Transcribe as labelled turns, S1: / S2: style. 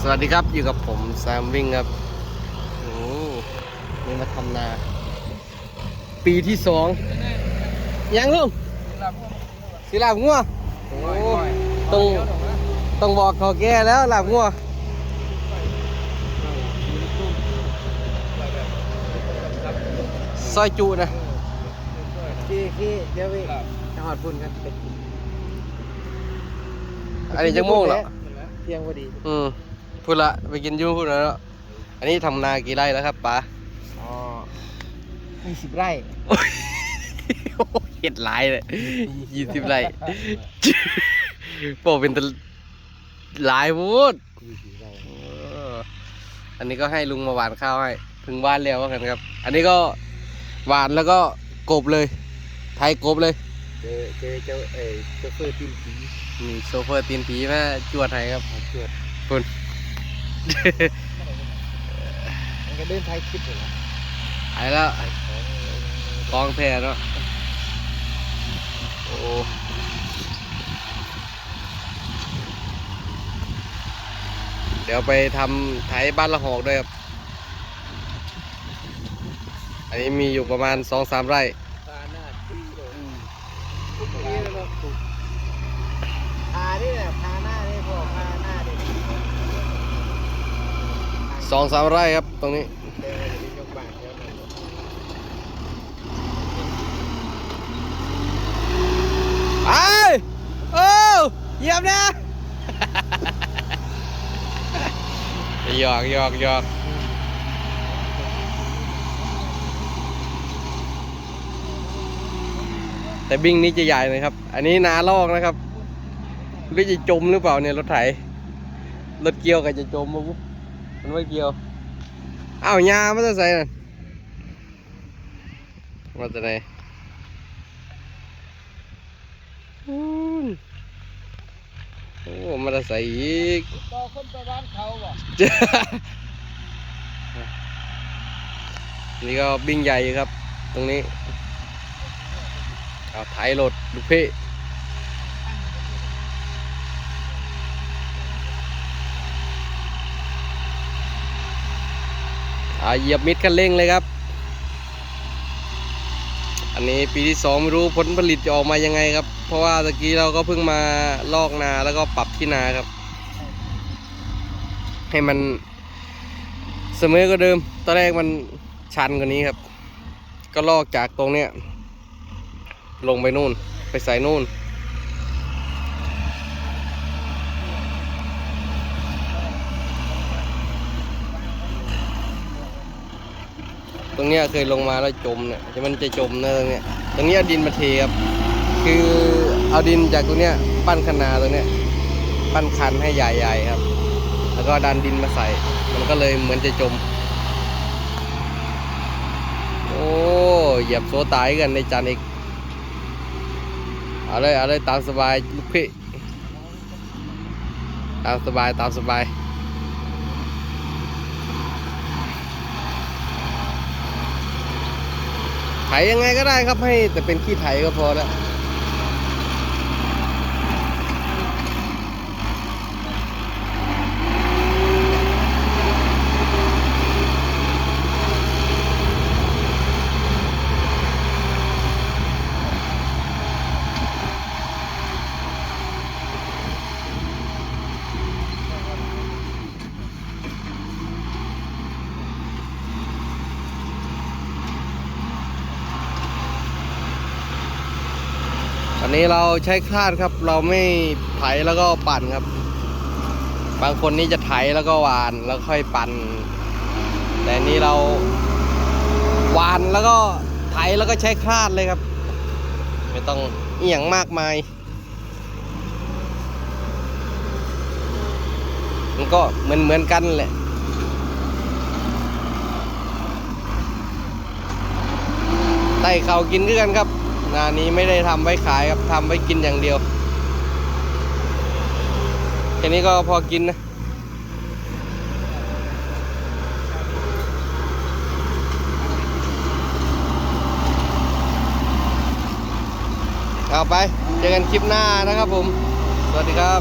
S1: สวัสดีครับอยู่กับผมแซมวิ่งครับโอ้นี่มาทำนา ปีที่สองยังลุงสีลาบงัวโอ้ต้องต้องบอกเขาแก่แล้วลาบงัวซอยจุนะขี้ขี้เดี๋ยวไปจังหวัดพุ่นกันไปกินอันนี้จังโมงเหรอ
S2: เที่ยงพอดี
S1: อืม พูดละไปกินอยูพูดแล้วอันนี้ทำนากี่ไร่แล้วครับป๋า
S2: อ๋อยี่สิบไร่
S1: โอ้ยเห็ดหลายเลยยี่สิบไร่โปเป็นตะหลายพูด
S2: ยี่สิบไร่
S1: เอออันนี้ก็ให้ลุงมาหวานข้าวให้ถึงบ้านแล้วว่ากันครับ อันนี้ก็หวานแล้วก็กบเลย ไทยกบเลย
S2: เจอเจอเจ้าเอ๋ยเจ้าเฟอร์ตีนผี
S1: มีโซเฟอร์ตีนผีแม่จวดไทยครับ
S2: มาเกิด
S1: คุณ
S2: มันก็เดินไทยคลิปเลยนะ
S1: ไอ้แล้ว
S2: ไทยของ
S1: กองแท้เนาะโอ้เดี๋ยวไปทำไถบ้านละหอกด้วยครับ อันนี้มีอยู่ประมาณสองสามไร่
S2: ตาหน้าที่เลยทุกทีเลยถูกพานี่แหละพาหน้านี่พวกพาหน้าดิ
S1: สองสามไร่ครับตรงนี้
S2: เดินยกบานเดี๋ยวมัน
S1: ไปโอ้เยี่ยมนะหยอกหยอกหยอกแต่บิ้งนี้จะใหญ่หน่อยครับ อันนี้นาลอกนะครับหรือจะจมหรือเปล่าเนี่ยรถไถ รถเกี่ยวกับจะจมมั้ง มันไม่เกี่ยวอ้าวยามันจะใส่น่ะมาจากไหนอืมโอ้มันจะใส่อีก
S2: ต่อคนไปบ้านเขาบ่
S1: จ้านี่ก็บิ้งใหญ่อยู่ครับ ตรงนี้เอาไถรถลูกพี่ เหยียบมิดคันเร่งเลยครับ อันนี้ปีที่สองไม่รู้ผลผลิตจะออกมายังไงครับ เพราะว่าตะกี้เราก็เพิ่งมาลอกนาแล้วก็ปรับที่นาครับ ให้มันเสมอก็เดิม ตอนแรกมันชันกว่านี้ครับ ก็ลอกจากตรงเนี้ยลงไปนู่น ไปใส่นู่น ตรงเนี้ยเคยลงมาแล้วจมเนี่ยจะมันจะจมนะตรงเนี้ยตรงเนี้ยเอาดินมาเทครับ คือเอาดินจากตรงเนี้ยปั้นคนาตรงเนี้ยปั้นคันให้ใหญ่ๆครับ แล้วก็ดันดินมาใส่ มันก็เลยเหมือนจะจม โอ้เหยียบโซตายกันในจานอีกเอาเลยเอาเลยตามสบายลูกพี่ตามสบายตามสบาย ไถยังไงก็ได้ครับให้แต่เป็นขี้ไถก็พอแล้ว นนี้เราใช้คาดครับ เราไม่ไถแล้วก็ปั่นครับ บางคนนี่จะไถแล้วก็หวานแล้วค่อยปั่น แต่นี้เราหวานแล้วก็ไถแล้วก็ใช้คาดเลยครับ ไม่ต้องเอียงมากมาย มันก็เหมือนเหมือนกันแหละไต่เขากินด้วยกันครับ นานี้ไม่ได้ทำไว้ขายครับทำไว้กินอย่างเดียวแค่นี้ก็พอกินนะเอาไป เจอกันคลิปหน้านะครับผม สวัสดีครับ